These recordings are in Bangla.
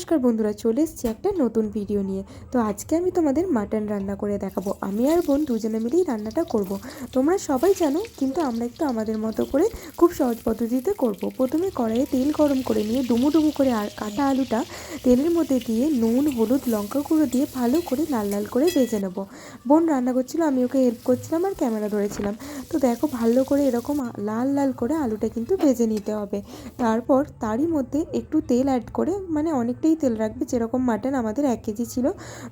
নমস্কার বন্ধুরা, চলে এসেছি একটা নতুন ভিডিও নিয়ে। তো আজকে আমি তোমাদের মাটন রান্না করে দেখাবো। আমি আর বোন দুজনে মিলেই রান্নাটা করব। তোমরা সবাই জানো, কিন্তু আমরা একটু আমাদের মতো করে খুব সহজ পদ্ধতিতে করব। প্রথমে কড়াইয়ে তেল গরম করে নিয়ে ডুমু ডুমু করে আর কাটা আলুটা তেলের মধ্যে দিয়ে নুন, হলুদ, লঙ্কা গুঁড়ো দিয়ে ভালো করে লাল লাল করে ভেজে নেব। বোন রান্না করছিল, আমি ওকে হেল্প করছিলাম আর ক্যামেরা ধরেছিলাম। তো দেখো, ভালো করে এরকম লাল লাল করে আলুটা কিন্তু ভেজে নিতে হবে। তারপর তারই মধ্যে একটু তেল অ্যাড করে মানে অনেকটাই তেল রাখবে, যেরকম মাটন আমাদের এক কেজি ছিল।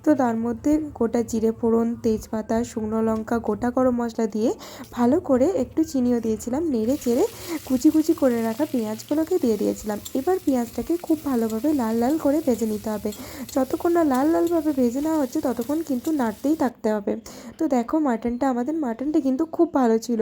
তো তার মধ্যে গোটা জিরে ফোড়ন, তেজপাতা, শুকনো লঙ্কা, গোটা গরম মশলা দিয়ে ভালো করে একটু চিনিও দিয়েছিলাম, নেড়ে চেড়ে কুচি কুচি করে রাখা পেঁয়াজগুলোকে দিয়ে দিয়েছিলাম। এবার পেঁয়াজটাকে খুব ভালোভাবে লাল লাল করে ভেজে নিতে হবে। যতক্ষণ না লাল লালভাবে ভেজে নেওয়া হচ্ছে, ততক্ষণ কিন্তু নাড়তেই থাকতে হবে। তো দেখো মাটনটা আমাদের মাটনটা কিন্তু খুব ভালো ছিল।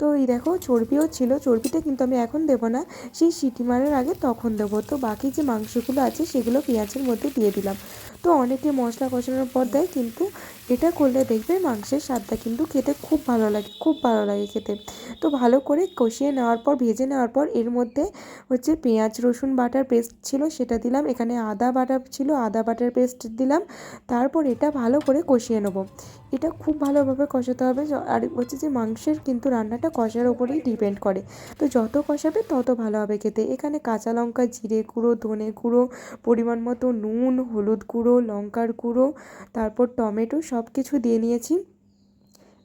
তো এই দেখো চর্বিও ছিল, চর্বিটা কিন্তু আমি এখন দেবো না, সেই সিটি মারার আগে তখন দেবো। তো বাকি যে মাংসগুলো আছে, সেগুলো পেঁয়াজের মধ্যে দিয়ে দিলাম। তো অনেকে মশলা কষানোর পর দেয় কিন্তু এটা করলে দেখবে মাংসের স্বাদটা কিন্তু খেতে খুব ভালো লাগে, খুব ভালো লাগে খেতে। তো ভালো করে কষিয়ে নেওয়ার পর, ভেজে নেওয়ার পর, এর মধ্যে হচ্ছে পেঁয়াজ, রসুন বাটার পেস্ট ছিল, সেটা দিলাম। এখানে আদা বাটা ছিল, আদা বাটার পেস্ট দিলাম। তারপর এটা ভালো করে কষিয়ে নেব। এটা খুব ভালোভাবে কষাতে হবে। আর হচ্ছে যে মাংসের কিন্তু রান্নাটা কষার ওপরেই ডিপেন্ড করে। তো যত কষাবে, তত ভালো হবে খেতে। এখানে কাঁচা লঙ্কা, জিরে গুঁড়ো, ধনে গুঁড়ো, পরিমাণ মতো নুন, হলুদ গুঁড়ো, লঙ্কার গুঁড়ো, তারপর টমেটো সব কিছু দিয়ে নিয়েছি।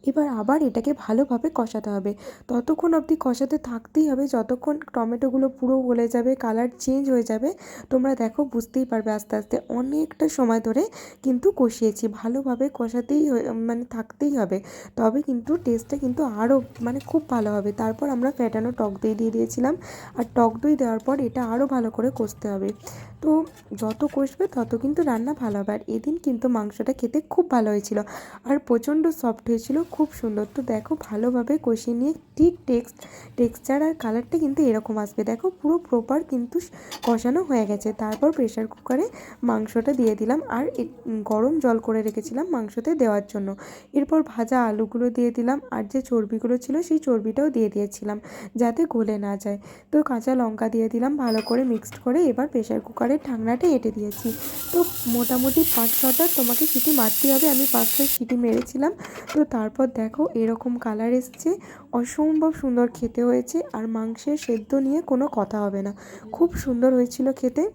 এবার আবার এটাকে ভালোভাবে কষাতে হবে। ততক্ষণ অবধি কষাতে থাকতেই হবে। যতক্ষণ টমেটোগুলো পুরো গলে যাবে কালার চেঞ্জ হয়ে যাবে, তোমরা দেখো, বুঝতেই পারবে আস্তে আস্তে। অনেকটা সময় ধরে কিন্তু কষিয়েছি। ভালোভাবে কষাতেই মানে থাকতেই হবে। তবে কিন্তু টেস্টটা কিন্তু আরও মানে খুব ভালো হবে। তারপর আমরা ফ্যাটানো টক দই দিয়ে দিয়েছিলাম। আর টক দই দেওয়ার পর এটা আরও ভালো করে কষতে হবে। তো যত কষবে তত কিন্তু রান্না ভালো হবে। আর এদিন কিন্তু মাংসটা খেতে খুব ভালো হয়েছিল। আর প্রচণ্ড সফট হয়েছিল। খুব সুন্দর। তো দেখো ভালোভাবে কষিয়ে নিয়ে ঠিক টেক্সট টেক্সচার আর কালারটা কিন্তু এরকম আসবে। দেখো পুরো প্রপার কিন্তু কষানো হয়ে গেছে। তারপর প্রেশার কুকারে মাংসটা দিয়ে দিলাম আর গরম জল করে রেখেছিলাম মাংসতে দেওয়ার জন্য। এরপর ভাজা আলুগুলো দিয়ে দিলাম আর যে চর্বিগুলো ছিল সেই চর্বিটাও দিয়ে দিয়েছিলাম যাতে গলে না যায়। তো কাঁচা লঙ্কা দিয়ে দিলাম ভালো করে মিক্সড করে এবার প্রেশার কুকারের ঢাকনাটা এঁটে দিয়েছি। তো মোটামুটি পাঁচ ছটা তোমাকে সিটি মারতে হবে। আমি পাঁচটা সিটি মেরেছিলাম। তো তারপর দেখো এরকম কালার এসছে। অসম্ভব সুন্দর খেতে হয়েছে আর মাংসের সেদ্ধ নিয়ে কোনো কথা হবে না। খুব সুন্দর হয়েছিল খেতে।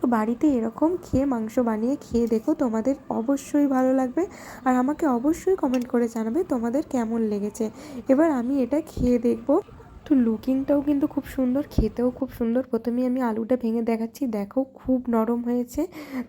তো বাড়িতে এরকম খেয়ে মাংস বানিয়ে খেয়ে দেখো তোমাদের অবশ্যই ভালো লাগবে। আর আমাকে অবশ্যই কমেন্ট করে জানাবে তোমাদের কেমন লেগেছে। এবার আমি এটা খেয়ে দেখব। তো লুকিংটাও কিন্তু খুব সুন্দর, খেতেও খুব সুন্দর। প্রথমেই আমি আলুটা ভেঙে দেখাচ্ছি, দেখো খুব নরম হয়েছে।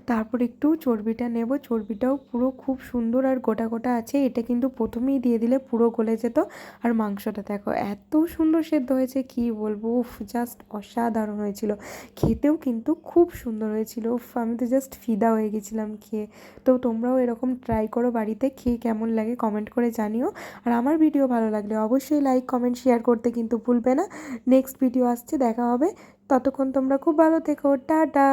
তারপর একটু চর্বিটা নেব, চর্বিটাও পুরো খুব সুন্দর আর গোটা গোটা আছে। এটা কিন্তু প্রথমেই দিয়ে দিলে পুরো গলে যেত। আর মাংসটা দেখো এত সুন্দর সেদ্ধ হয়েছে, কি বলব? উফ জাস্ট অসাধারণ হয়েছিল। খেতেও কিন্তু খুব সুন্দর হয়েছিল। উফ, আমি তো জাস্ট ফিদা হয়ে গেছিলাম খেয়ে। তো তোমরাও এরকম ট্রাই করো বাড়িতে, খেয়ে কেমন লাগে কমেন্ট করে জানিও। আর আমার ভিডিও ভালো লাগলে অবশ্যই লাইক কমেন্ট শেয়ার করতে কিন্তু ভুলবে না। নেক্সট ভিডিও আসছে দেখা হবে। ততক্ষণ তোমরা খুব ভালো থেকো। টাটা!